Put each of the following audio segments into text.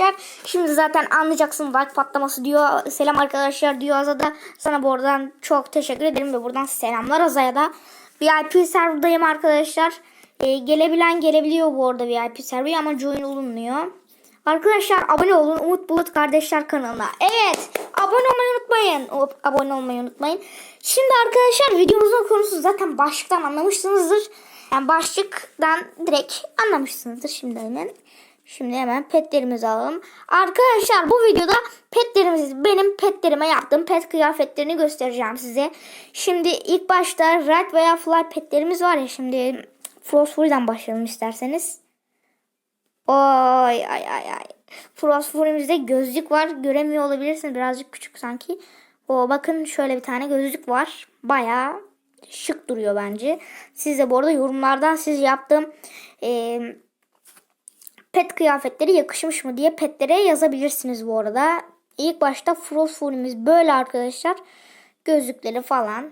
arkadaşlar. Şimdi zaten anlayacaksın like patlaması diyor. Selam arkadaşlar diyor Az'a da. Sana buradan çok teşekkür ederim ve buradan selamlar Az'a da. VIP serverdayım arkadaşlar. Ee, gelebilen gelebiliyor bu arada VIP server ama join olunmuyor. Arkadaşlar abone olun Umut Bulut Kardeşler kanalına. Evet abone olmayı unutmayın. O- Abone olmayı unutmayın. Şimdi arkadaşlar videomuzun konusu zaten başlıktan anlamışsınızdır. Yani başlıktan direkt anlamışsınızdır şimdi hemen. Şimdi hemen petlerimizi alalım. Arkadaşlar bu videoda petlerimizi benim petlerime yaptığım pet kıyafetlerini göstereceğim size. Şimdi ilk başta red veya fly petlerimiz var ya şimdi Frostfuri'den başlayalım isterseniz. Oy ay ay ay. Frostfuri'mizde gözlük var. Göremiyor olabilirsiniz. Birazcık küçük sanki. O bakın şöyle bir tane gözlük var. Bayağı şık duruyor bence. Siz de bu arada yorumlardan siz yaptığım e, pet kıyafetleri yakışmış mı diye petlere yazabilirsiniz bu arada. İlk başta Frostfuri'miz böyle arkadaşlar. Gözlükleri falan.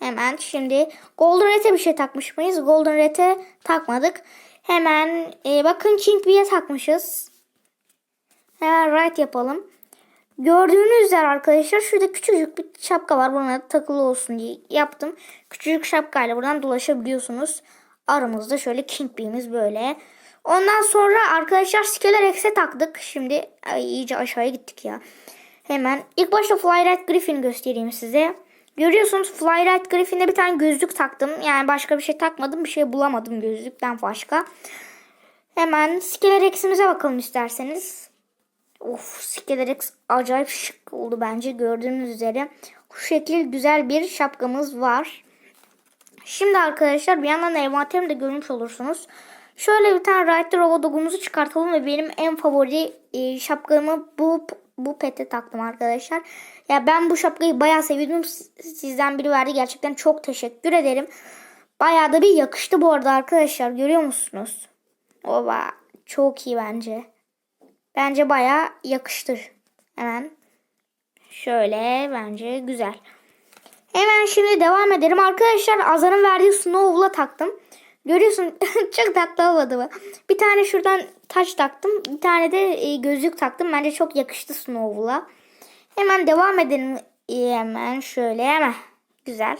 Hemen şimdi Golden Red'e bir şey takmış mıyız? Golden Red'e takmadık. Hemen e, bakın King Bee'ye takmışız. Hemen right yapalım. Gördüğünüz üzere arkadaşlar şurada küçücük bir şapka var. Buna takılı olsun diye yaptım. Küçücük şapkayla buradan dolaşabiliyorsunuz. Aramızda şöyle King Bee'miz böyle. Ondan sonra arkadaşlar Skeler X'e taktık. Şimdi ay, iyice aşağıya gittik ya. Hemen ilk başta Flyright Griffin göstereyim size. Görüyorsunuz Flyright Griffin'de bir tane gözlük taktım. Yani başka bir şey takmadım. Bir şey bulamadım gözlükten başka. Hemen Skeler X'imize bakalım isterseniz. Of Skelerex acayip şık oldu bence gördüğünüz üzere. Bu şekil güzel bir şapkamız var. Şimdi arkadaşlar bir yandan envanterimi de görmüş olursunuz. Şöyle bir tane Rider Robodog'umuzu çıkartalım ve benim en favori e, şapkamı bu bu pete taktım arkadaşlar. Ya ben bu şapkayı bayağı sevdim. Sizden biri verdi. Gerçekten çok teşekkür ederim. Bayağı da bir yakıştı bu arada arkadaşlar. Görüyor musunuz? Oba çok iyi bence. Bence bayağı yakıştı. Hemen şöyle bence güzel. Hemen şimdi devam edelim. Arkadaşlar Azar'ın verdiği Snowball'a taktım. Görüyorsun çok tatlı olmadı mı? Bir tane şuradan taş taktım. Bir tane de e, gözlük taktım. Bence çok yakıştı Snowball'a. Hemen devam edelim. E, hemen şöyle hemen. Güzel.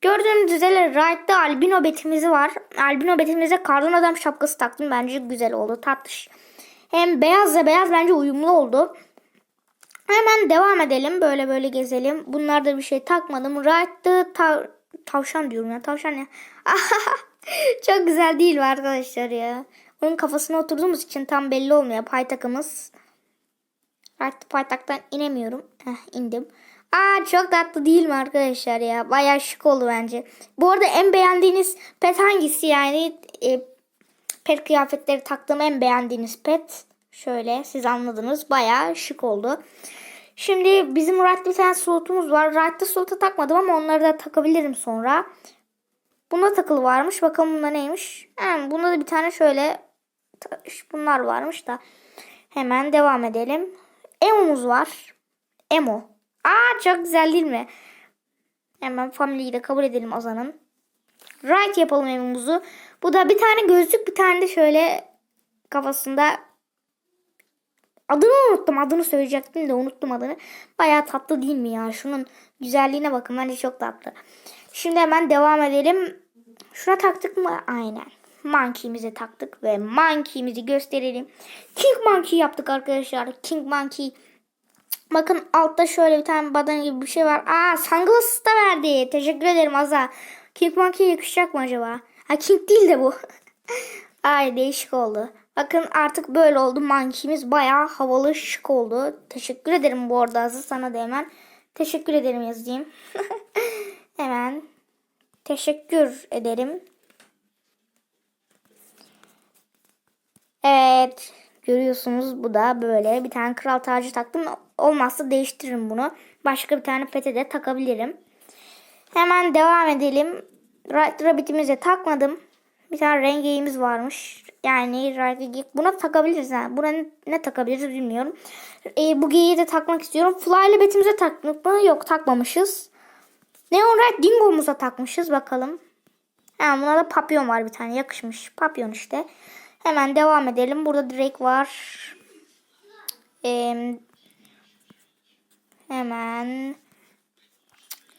Gördüğünüz üzere Right'ta albino betimizi var. Albino betimize kardan adam şapkası taktım. Bence güzel oldu. Tatlış. Hem beyazla beyaz bence uyumlu oldu. Hemen devam edelim. Böyle böyle gezelim. Bunlarda bir şey takmadım. Right'ta ta- tavşan diyorum ya. Tavşan ya. Çok güzel değil mi arkadaşlar ya? Onun kafasına oturduğumuz için tam belli olmuyor. Paytakımız. Artık paytaktan inemiyorum. Heh, indim. Aa çok tatlı değil mi arkadaşlar ya? Bayağı şık oldu bence. Bu arada en beğendiğiniz pet hangisi yani? E, pet kıyafetleri taktığım en beğendiğiniz pet. Şöyle siz anladınız. Bayağı şık oldu. Şimdi bizim Right'ta bir tane slotumuz var. Right'ta slota takmadım ama onları da takabilirim sonra. Bunda takılı varmış. Bakalım bunda neymiş. He, bunda da bir tane şöyle bunlar varmış da. Hemen devam edelim. Emo'muz var. Emo. Aa çok güzel değil mi? Hemen family'yi de kabul edelim Ozan'ın. Right yapalım Emo'muzu. Bu da bir tane gözlük bir tane de şöyle kafasında adını unuttum. Adını söyleyecektim de unuttum adını. Bayağı tatlı değil mi ya? Şunun güzelliğine bakın. Bence çok tatlı. Şimdi hemen devam edelim. Şuna taktık mı? Aynen. Monkey'imize taktık ve Monkey'imizi gösterelim. King Monkey yaptık arkadaşlar. King Monkey. Bakın altta şöyle bir tane badana gibi bir şey var. Aa sunglasses da verdi. Teşekkür ederim Aza. King Monkey yakışacak mı acaba? Ha King değil de bu. Ay değişik oldu. Bakın artık böyle oldu. Monkey'imiz bayağı havalı şık oldu. Teşekkür ederim bu arada Azı. Sana da hemen teşekkür ederim yazayım. hemen teşekkür ederim. Evet. Görüyorsunuz bu da böyle. Bir tane kral tacı taktım. Olmazsa değiştiririm bunu. Başka bir tane pete de takabilirim. Hemen devam edelim. Right Rabbit'imize takmadım. Bir tane rengeğimiz varmış. Yani Right Buna takabiliriz. Yani. Buna ne, takabiliriz bilmiyorum. E, bu geyiği de takmak istiyorum. Fly ile betimize taktık mı? Yok takmamışız. Neon Right Dingo'muza takmışız. Bakalım. Ha, buna da papyon var bir tane. Yakışmış. Papyon işte. Hemen devam edelim. Burada Drake var. Ee, hemen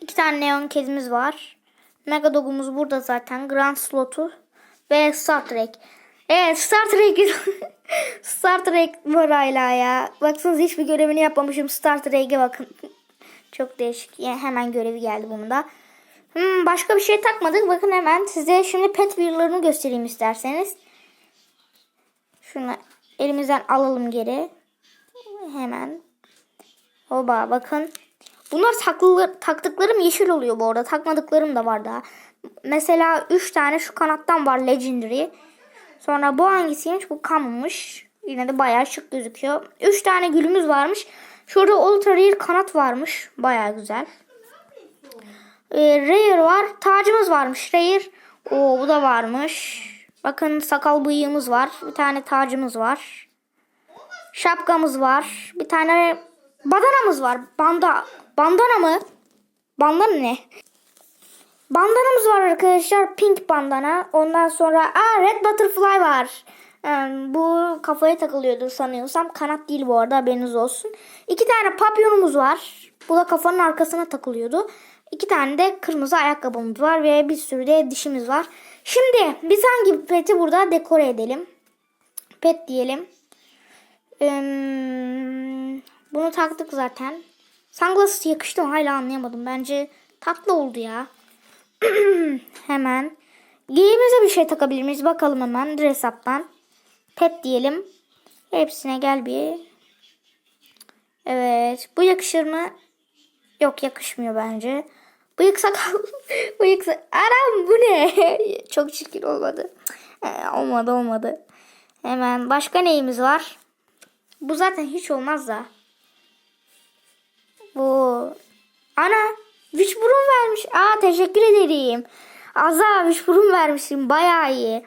iki tane neon kedimiz var. Mega Dog'umuz burada zaten. Grand Slot'u ve Star Trek. Evet Star Trek Star Trek var hala ya. Baksanıza hiçbir görevini yapmamışım. Star Trek'e bakın. Çok değişik. Yani hemen görevi geldi bunda. Hmm, başka bir şey takmadık. Bakın hemen size şimdi pet wheel'larını göstereyim isterseniz. Şunu elimizden alalım geri. Hemen. Oba bakın. Bunlar taklı, taktıklarım yeşil oluyor bu arada. Takmadıklarım da var daha. Mesela 3 tane şu kanattan var Legendary. Sonra bu hangisiymiş? Bu kammış. Yine de bayağı şık gözüküyor. 3 tane gülümüz varmış. Şurada Ultra Rare kanat varmış. Bayağı güzel. Ee, Rare var. Tacımız varmış. Rare. Oo bu da varmış. Bakın sakal bıyığımız var. Bir tane tacımız var. Şapkamız var. Bir tane badanamız var. Banda bandana mı? Bandana ne? Bandanamız var arkadaşlar. Pink bandana. Ondan sonra aa red butterfly var. Bu kafaya takılıyordu sanıyorsam. Kanat değil bu arada haberiniz olsun. İki tane papyonumuz var. Bu da kafanın arkasına takılıyordu. İki tane de kırmızı ayakkabımız var ve bir sürü de dişimiz var. Şimdi biz hangi peti burada dekore edelim? Pet diyelim. Ee, bunu taktık zaten. Sunglasses yakıştı mı? Hala anlayamadım. Bence tatlı oldu ya. hemen. Giyimize bir şey takabilir miyiz? Bakalım hemen. Dress up'tan. Pet diyelim. Hepsine gel bir. Evet. Bu yakışır mı? Yok yakışmıyor bence. Bıyık sakal. Bıyık sakal. Anam bu ne? Çok çirkin olmadı. Ee, olmadı olmadı. Hemen başka neyimiz var? Bu zaten hiç olmaz da. Bu. Ana. Wish burun vermiş. Aa teşekkür ederim. Aza wish burun vermişsin. Bayağı iyi.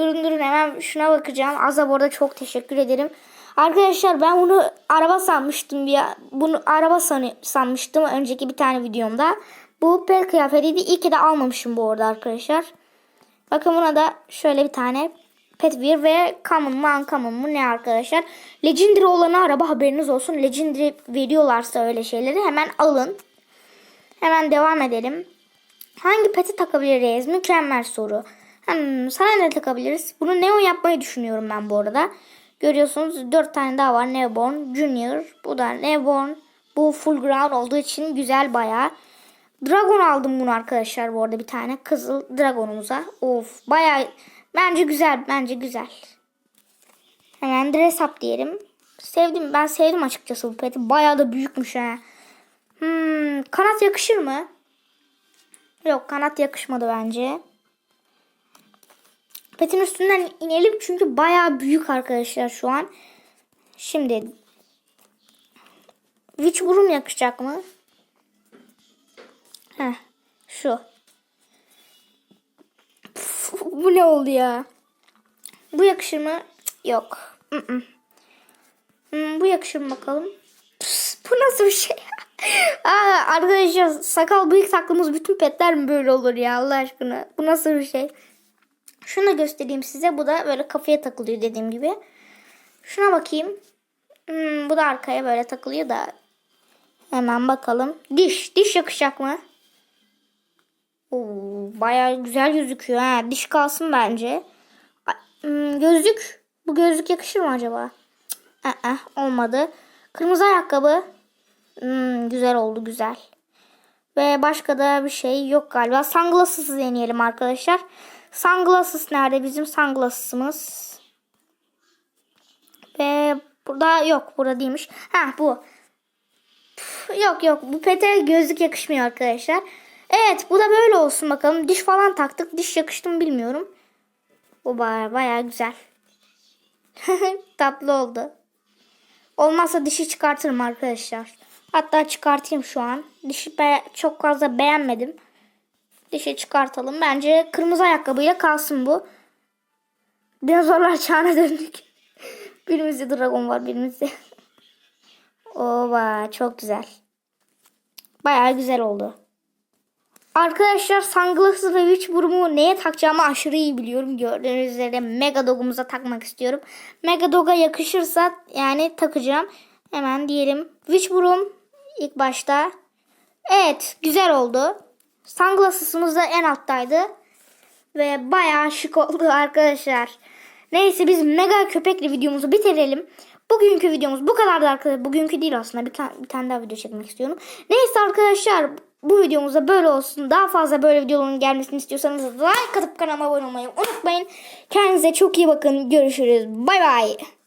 Durun durun hemen şuna bakacağım. Aza bu arada çok teşekkür ederim. Arkadaşlar ben bunu araba sanmıştım ya. Bunu araba san sanmıştım önceki bir tane videomda. Bu pet kıyafetiydi. İyi ki de almamışım bu arada arkadaşlar. Bakın buna da şöyle bir tane pet wear ve common mı uncommon mı ne arkadaşlar. Legendary olanı araba haberiniz olsun. Legendary veriyorlarsa öyle şeyleri hemen alın. Hemen devam edelim. Hangi peti takabiliriz? Mükemmel soru. Hmm, sana ne takabiliriz? Bunu Neo yapmayı düşünüyorum ben bu arada. Görüyorsunuz 4 tane daha var. Neoborn, Junior. Bu da Neoborn. Bu full ground olduğu için güzel bayağı. Dragon aldım bunu arkadaşlar bu arada bir tane. Kızıl dragonumuza. Of bayağı bence güzel. Bence güzel. Hemen dress up diyelim. Sevdim. Ben sevdim açıkçası bu peti. Bayağı da büyükmüş ha. Hmm, kanat yakışır mı? Yok kanat yakışmadı bence. Petin üstünden inelim çünkü bayağı büyük arkadaşlar şu an. Şimdi Witch burun yakışacak mı? Heh, şu. Puf, bu ne oldu ya? Bu yakışır mı? Yok. Hmm, bu yakışır mı bakalım? Püs, bu nasıl bir şey? Aa, arkadaşlar sakal bıyık taklımız bütün petler mi böyle olur ya Allah aşkına? Bu nasıl bir şey? Şunu göstereyim size. Bu da böyle kafaya takılıyor dediğim gibi. Şuna bakayım. Hmm, bu da arkaya böyle takılıyor da. Hemen bakalım. Diş. Diş yakışacak mı? Oo, bayağı güzel gözüküyor. Ha. Diş kalsın bence. Hmm, gözlük. Bu gözlük yakışır mı acaba? I-ı, olmadı. Kırmızı ayakkabı. Hmm, güzel oldu güzel. Ve başka da bir şey yok galiba. Sunglass'ı deneyelim arkadaşlar. Sunglasses nerede? Bizim sunglass'ımız. Ve burada yok. Burada değilmiş. Ha bu. Yok yok. Bu pete gözlük yakışmıyor arkadaşlar. Evet bu da böyle olsun bakalım. Diş falan taktık. Diş yakıştı mı bilmiyorum. Bu baya, baya güzel. Tatlı oldu. Olmazsa dişi çıkartırım arkadaşlar. Hatta çıkartayım şu an. Dişi çok fazla beğenmedim. Dişi çıkartalım. Bence kırmızı ayakkabıyla kalsın bu. Dinozorlar çağına döndük. birimizde dragon var birimizde. Ova çok güzel. Baya güzel oldu. Arkadaşlar sunglasses ve witch burmu neye takacağımı aşırı iyi biliyorum. Gördüğünüz üzere mega dogumuza takmak istiyorum. Mega doga yakışırsa yani takacağım. Hemen diyelim witch burum ilk başta. Evet güzel oldu. Sunglasses'ımız da en alttaydı. Ve bayağı şık oldu arkadaşlar. Neyse biz mega köpekli videomuzu bitirelim. Bugünkü videomuz bu kadardı arkadaşlar. Bugünkü değil aslında. Bir, ta- bir tane daha video çekmek istiyorum. Neyse arkadaşlar bu videomuzda böyle olsun. Daha fazla böyle videoların gelmesini istiyorsanız like atıp kanalıma abone olmayı unutmayın. Kendinize çok iyi bakın. Görüşürüz. Bay bay.